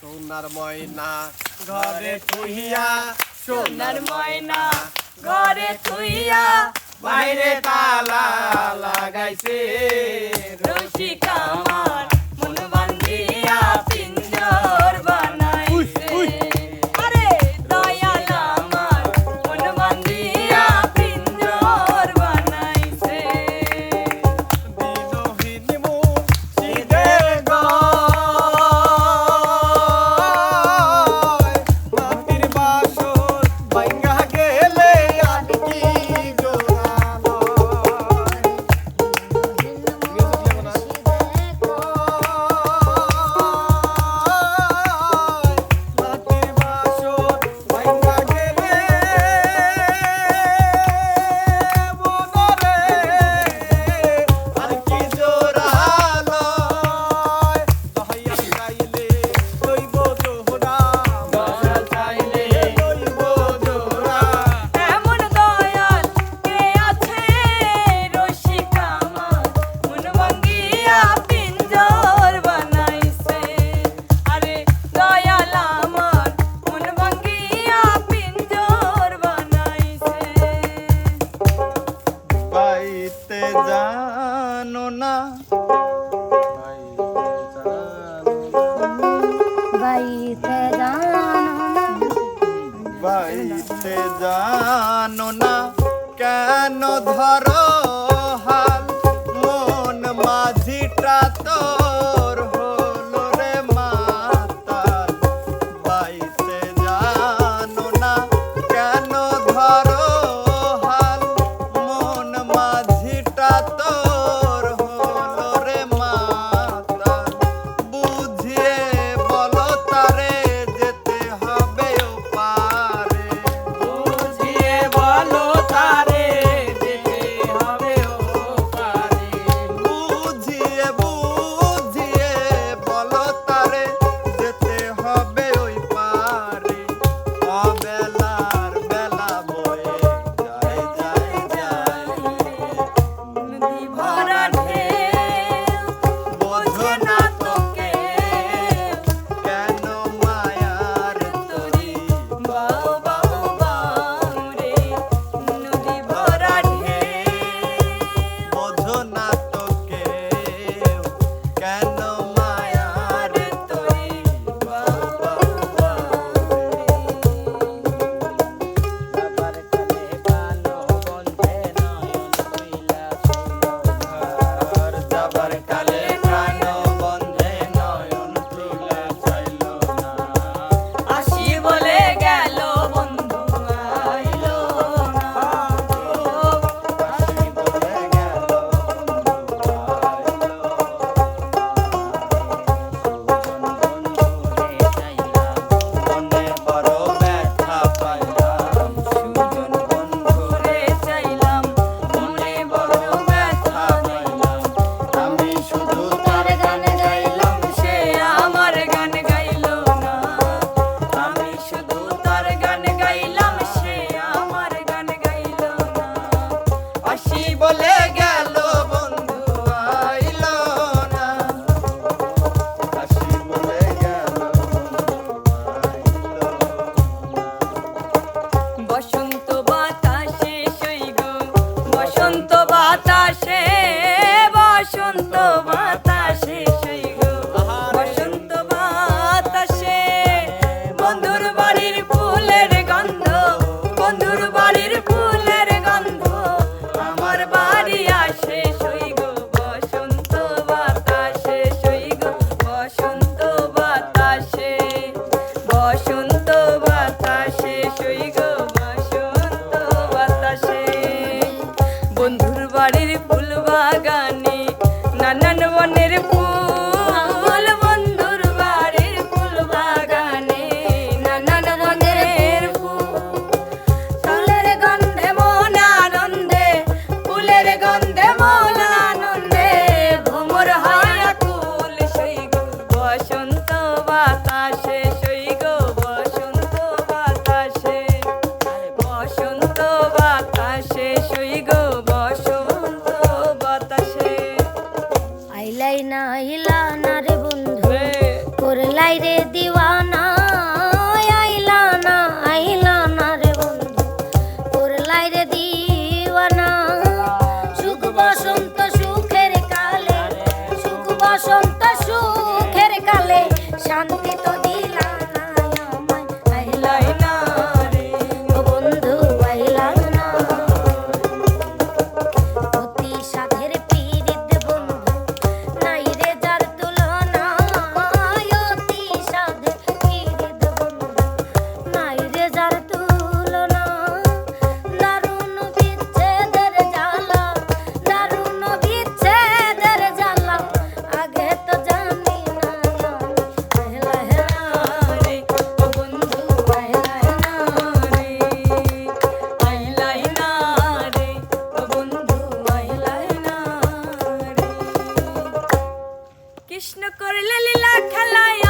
সোনার ময়না ঘরে তুইয়া সোনার ময়না ঘরে তুইয়া বাইরে তালা লাগাইছে। রসিক জানো না? জানো না। কেন ধরো lalila kalaya